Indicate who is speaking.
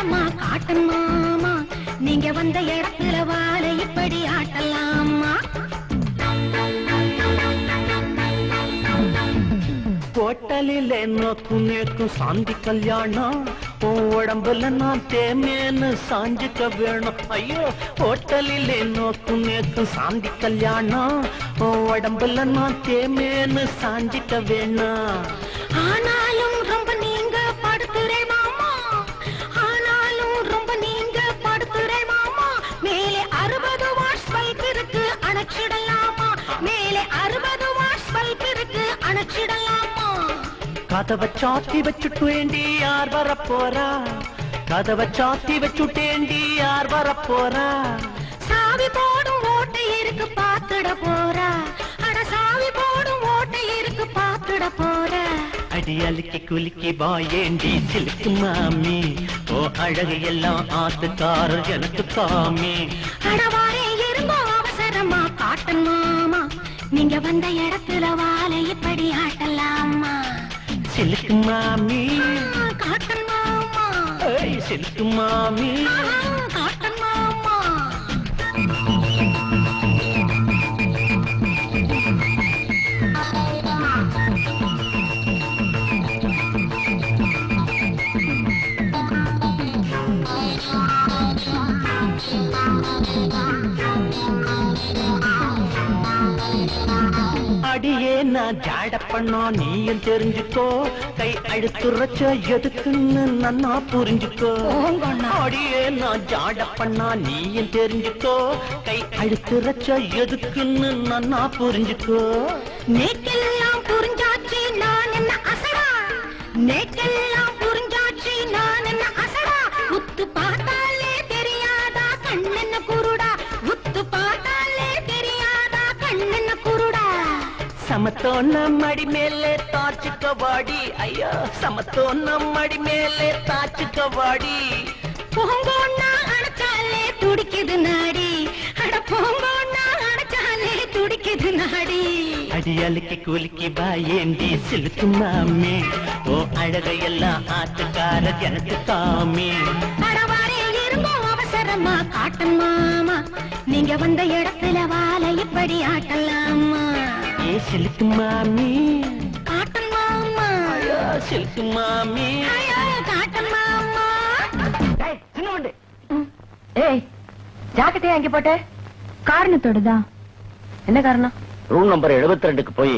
Speaker 1: அவசரமா காட்டன் மாமா. நீங்க வந்த இடத்துல வாழை இப்படி ஆட்டலாமா
Speaker 2: ஹோட்டலிலே நோக்கும் நேக்கும் சாந்தி கல்யாணம் உன் உடம்புல நான் தேமேன்னு சாஞ்சுக்க வேணும். ஐயோ ஹோட்டலிலே நோக்கும் நேக்கும் சாந்தி கல்யாணம் உன் உடம்புல நான் தேமேன்னு சாஞ்சிக்க வேணும்
Speaker 1: ஆனாலும்
Speaker 2: கதவை சாத்தி வச்சுட்டேண்டி யார் வரப்போறா? கதவை சாத்தி வச்சுட்டேண்டி யார் வரப்போறா?
Speaker 1: சாவி போடும் ஓட்டை இருக்கு பாத்துட போறா? அட சாவி போடும் ஓட்டை இருக்கு பாத்துட போறா?
Speaker 2: அடி அழுக்கி குலுக்கி பாயேண்டி சிலுக்கு மாமி. ஓ அழகு எல்லாம் ஆத்துக்காரர் எனக்கு காமி
Speaker 1: அடவாரே இருந்தோ அவசரமா காட்டன் மாமா. நீங்க வந்த இடத்துல வாழை இப்படி ஆட்டலாமா
Speaker 2: சிலுக்கு மாமி
Speaker 1: ஆ, காட்டன் மாமா
Speaker 2: ஏய், சிலுக்கு மாமி
Speaker 1: ஆஹா, காட்டன் மாமா
Speaker 2: அடியே நான் ஜாட பண்ணா நீயும் தெரிஞ்சுக்கோ. கை அழுத்துறச்ச எதுக்குன்னு நன்னா புரிஞ்சுக்கோ. அடியே நான் ஜாட பண்ணா நீயும் தெரிஞ்சுக்கோ. கை அழுத்துறச்ச எதுக்குன்னு நன்னா புரிஞ்சுக்கோ.
Speaker 1: நேக்கெல்லாம் புரிஞ்சாச்சு நான் என்ன அசடா? நேக்கெல்லாம்
Speaker 2: மேலே தாச்சுக்க வாடி ஐயோ சமத்தோ நம்மடி மேலே தாச்சுக்க வாடி
Speaker 1: போங்கோன்னா அணைச்சாலே துடிக்குது நாடி. அட போங்கோன்னா அணைச்சாலே துடிக்குது நாடி.
Speaker 2: அடி அழுக்கி குலுக்கி பாயேண்டி சிலுக்கு மாமி. ஓ அழகையெல்லாம் ஆத்துக்காரர் எனக்கு காமி
Speaker 1: அடவாரே இருங்கோ அவசரமா காட்டன் மாமா. நீங்க வந்த இடத்துல வாழை இப்படி ஆட்டலாமா?
Speaker 2: ஏ சிலுக்கு மாமி.
Speaker 1: காட்டன் மாமா.
Speaker 2: ஐயோ சிலுக்கு மாமி.
Speaker 1: ஐயோ, காட்டன் மாமா.
Speaker 3: ஏய் ஜாக்கெட்டையா அங்க போட்ட? காரணத்தோடுதான். என்ன காரணம்?
Speaker 4: ரூம் நம்பர் 72 ரெண்டுக்கு போய்